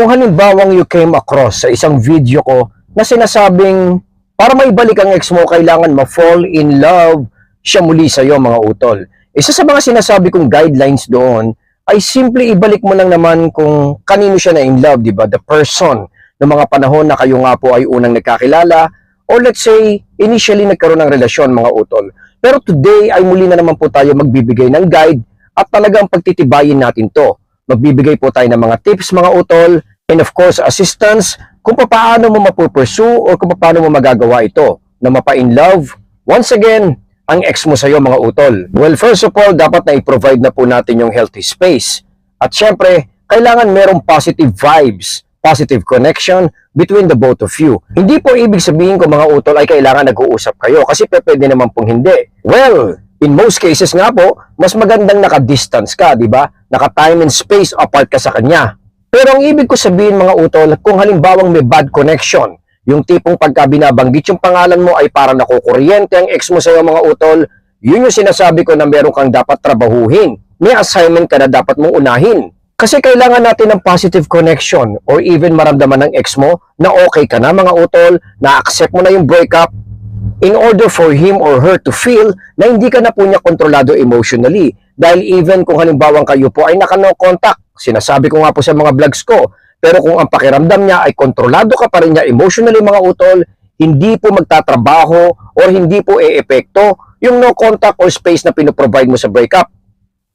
Kung halimbawang you came across sa isang video ko na sinasabing para maibalik ang ex mo, kailangan ma-fall in love siya muli sa iyo mga utol. Isa sa mga sinasabi kong guidelines doon ay simple ibalik mo lang naman kung kanino siya na in love, di ba? The person ng mga panahon na kayo nga po ay unang nagkakilala or let's say initially nagkaroon ng relasyon mga utol. Pero today ay muli na naman po tayo magbibigay ng guide at talagang pagtitibayin natin to. Magbibigay po tayo ng mga tips mga utol and of course assistance kung paano mo mapupursue or kung paano mo magagawa ito na mapa-in love. Once again, ang ex mo sa'yo mga utol. Well, first of all, dapat na i-provide na po natin yung healthy space. At syempre, kailangan merong positive vibes, positive connection between the both of you. Hindi po ibig sabihin ko mga utol ay kailangan nag-uusap kayo kasi pwede naman pong hindi. Well, in most cases nga po, mas magandang naka-distance ka, di ba? Naka-time and space apart ka sa kanya. Pero ang ibig ko sabihin mga utol, kung halimbawang may bad connection, yung tipong pagka binabanggit yung pangalan mo ay parang nakukuryente ang ex mo sa iyo mga utol, yun yung sinasabi ko na meron kang dapat trabahuhin. May assignment ka na dapat mong unahin. Kasi kailangan natin ng positive connection or even maramdaman ng ex mo na okay ka na mga utol, na accept mo na yung breakup, in order for him or her to feel na hindi ka na po niya kontrolado emotionally. Dahil even kung halimbawang kayo po ay naka-no contact, sinasabi ko nga po sa mga vlogs ko, pero kung ang pakiramdam niya ay kontrolado ka pa rin niya emotionally mga utol, hindi po magtatrabaho or hindi po e-epekto yung no contact or space na pinoprovide mo sa breakup.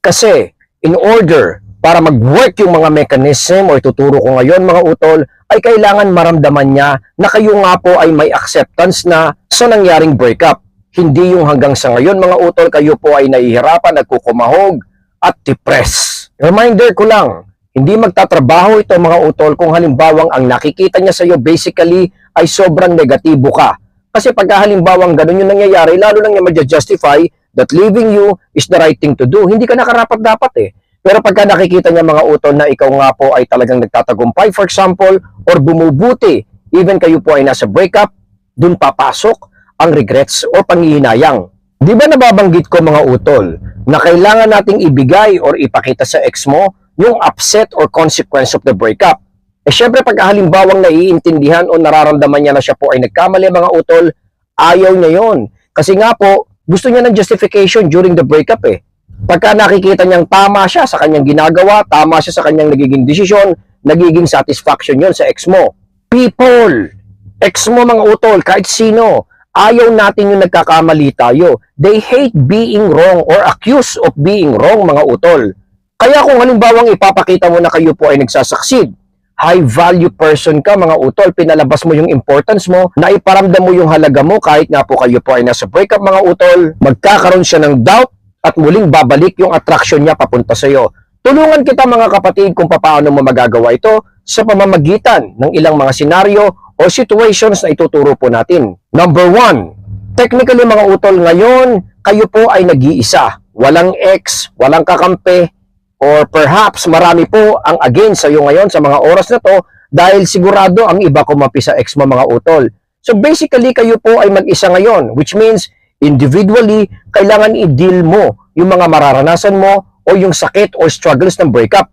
Kasi, in order para mag-work yung mga mechanism or tuturo ko ngayon mga utol, ay kailangan maramdaman niya na kayo nga po ay may acceptance na sa nangyaring breakup. Hindi yung hanggang sa ngayon mga utol, kayo po ay nahihirapan, nagkukumahog at depressed. Reminder ko lang, hindi magtatrabaho ito mga utol kung halimbawang ang nakikita niya sa iyo basically ay sobrang negatibo ka. Kasi pagka halimbawang ganun yung nangyayari, lalo lang niya mag-justify that leaving you is the right thing to do. Hindi ka nakarapat dapat eh. Pero pagka nakikita niya mga utol na ikaw nga po ay talagang nagtatagumpay, for example, or bumubuti, even kayo po ay nasa breakup, dun papasok ang regrets o panghihinayang. Di ba nababanggit ko mga utol na kailangan nating ibigay or ipakita sa ex mo yung upset or consequence of the breakup? Eh syempre pag halimbawang naiintindihan o nararamdaman niya na siya po ay nagkamali mga utol, ayaw niya yon. Kasi nga po, gusto niya ng justification during the breakup eh. Pagka nakikita niyang tama siya sa kanyang ginagawa, tama siya sa kanyang nagiging desisyon, nagiging satisfaction yon sa ex mo. People, ex mo mga utol, kahit sino, ayaw natin yung nagkakamali tayo. They hate being wrong or accuse of being wrong mga utol. Kaya kung halimbawang ipapakita mo na kayo po ay nagsasucceed, high value person ka mga utol, pinalabas mo yung importance mo, na iparamdam mo yung halaga mo kahit nga po kayo po ay nasa breakup mga utol, magkakaroon siya ng doubt at muling babalik yung attraction niya papunta sa iyo. Tulungan kita mga kapatid kung paano mo magagawa ito sa pamamagitan ng ilang mga senaryo o situations na ituturo po natin. Number one, technically mga utol, ngayon kayo po ay nag-iisa. Walang ex, walang kakampi, or perhaps marami po ang against sa iyo ngayon sa mga oras na to dahil sigurado ang iba kumapi sa ex mo mga utol. So basically kayo po ay mag-isa ngayon which means individually kailangan i-deal mo yung mga mararanasan mo o yung sakit or struggles ng breakup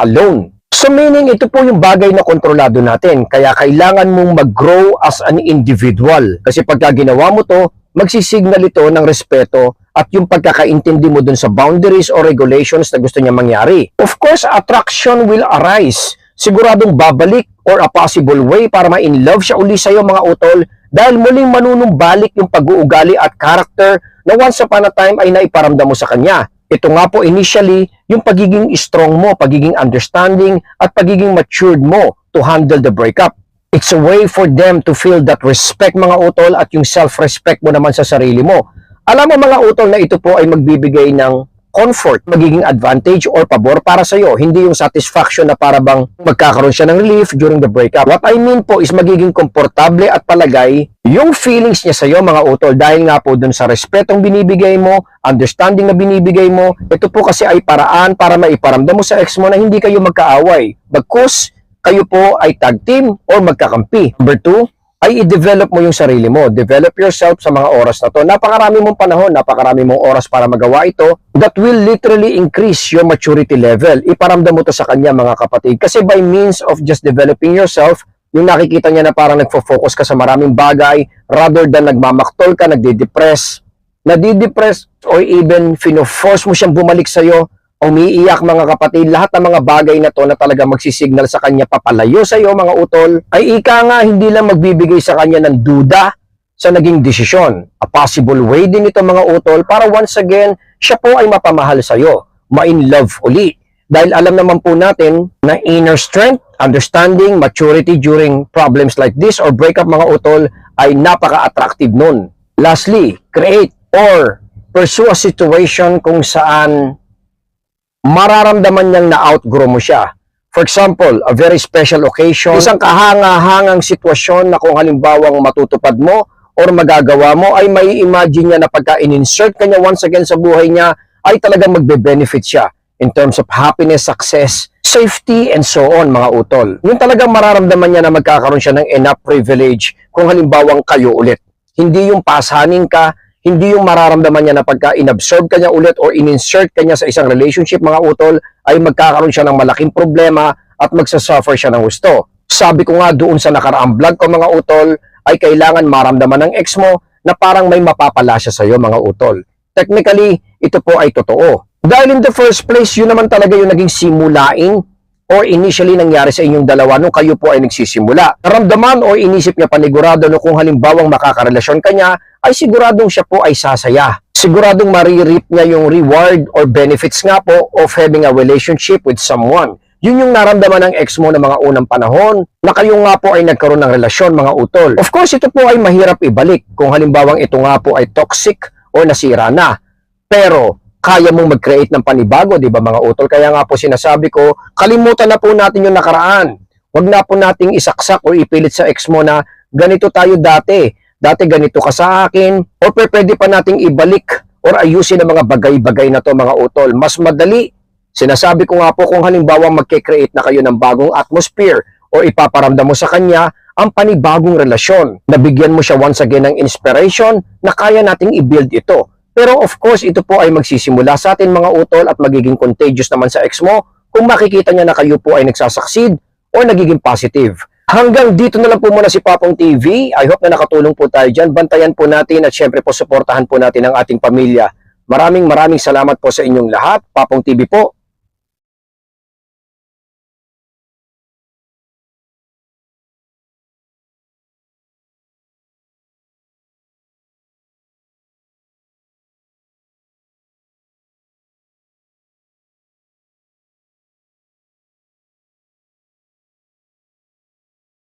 alone. So meaning ito po yung bagay na kontrolado natin kaya kailangan mong mag-grow as an individual kasi pagka ginawa mo to magsisignal ito ng respeto at yung pagkakaintindi mo dun sa boundaries or regulations na gusto niya mangyari. Of course, attraction will arise. Siguradong babalik or a possible way para ma-in love siya uli sa'yo mga utol dahil muling manunumbalik yung pag-uugali at character na once upon a time ay naiparamdam mo sa kanya. Ito nga po initially yung pagiging strong mo, pagiging understanding at pagiging matured mo to handle the breakup. It's a way for them to feel that respect mga utol at yung self-respect mo naman sa sarili mo. Alam mo mga utol na ito po ay magbibigay ng comfort, magiging advantage or pabor para sa iyo. Hindi yung satisfaction na para bang magkakaroon siya ng relief during the breakup. What I mean po is magiging komportable at palagay yung feelings niya sa iyo mga utol dahil nga po dun sa respetong binibigay mo, understanding na binibigay mo, ito po kasi ay paraan para maiparamdam mo sa ex mo na hindi kayo magkaaway. Bagkus, kayo po ay tag team or magkakampi. Number two, ay i-develop mo yung sarili mo. Develop yourself sa mga oras na to. Napakarami mong panahon, napakarami mong oras para magawa ito that will literally increase your maturity level. Iparamdam mo to sa kanya mga kapatid. Kasi by means of just developing yourself, yung nakikita niya na parang nagfo-focus ka sa maraming bagay rather than nagmamaktol ka, nagdi-depress, nadidepress or even fino-force mo siyang bumalik sa'yo, umiiyak mga kapatid, lahat ng mga bagay na to na talaga magsisignal sa kanya papalayo sa iyo mga utol, ay ika nga hindi lang magbibigay sa kanya ng duda sa naging desisyon. A possible way din ito mga utol para once again, siya po ay mapamahal sa iyo, ma-in love uli. Dahil alam naman po natin na inner strength, understanding, maturity during problems like this or breakup mga utol ay napaka-attractive nun. Lastly, create or pursue a situation kung saan mararamdaman niyang na-outgrow mo siya. For example, a very special occasion, isang kahanga-hangang sitwasyon na kung halimbawang matutupad mo or magagawa mo ay may imagine niya na pagka in-insert ka niya once again sa buhay niya ay talagang magbe-benefit siya in terms of happiness, success, safety, and so on, mga utol. Yung talagang mararamdaman niya na magkakaroon siya ng enough privilege kung halimbawang kayo ulit. Hindi yung pasanin ka, hindi yung mararamdaman niya na pagka inabsorb ka niya ulit or in-insert ka niya sa isang relationship, mga utol, ay magkakaroon siya ng malaking problema at magsasuffer siya ng gusto. Sabi ko nga doon sa nakaraang vlog ko, mga utol, ay kailangan maramdaman ng ex mo na parang may mapapala siya sa iyo, mga utol. Technically, ito po ay totoo. Dahil in the first place, yun naman talaga yung naging simulain or initially nangyari sa inyong dalawa nung kayo po ay nagsisimula. Naramdaman o inisip niya panigurado no kung halimbawang makakarelasyon ka niya, ay siguradong siya po ay sasaya. Siguradong maririp niya yung reward or benefits nga po of having a relationship with someone. Yun yung naramdaman ng ex mo ng mga unang panahon na kayo nga po ay nagkaroon ng relasyon mga utol. Of course, ito po ay mahirap ibalik kung halimbawang ito nga po ay toxic o nasira na. Pero kaya mong mag-create ng panibago, di ba mga utol? Kaya nga po sinasabi ko, kalimutan na po natin yung nakaraan. Huwag na po nating isaksak o ipilit sa ex mo na ganito tayo dati. Dati ganito ka sa akin. O pwede pa nating ibalik or ayusin ang mga bagay-bagay na to mga utol. Mas madali. Sinasabi ko nga po kung halimbawa magke-create na kayo ng bagong atmosphere o ipaparamdam mo sa kanya ang panibagong relasyon. Nabigyan mo siya once again ng inspiration na kaya nating i-build ito. Pero of course, ito po ay magsisimula sa atin mga utol at magiging contagious naman sa ex mo kung makikita niya na kayo po ay nagsasucceed o nagiging positive. Hanggang dito na lang po muna si Papong TV. I hope na nakatulong po tayo dyan. Bantayan po natin at syempre po supportahan po natin ang ating pamilya. Maraming maraming salamat po sa inyong lahat. Papong TV po.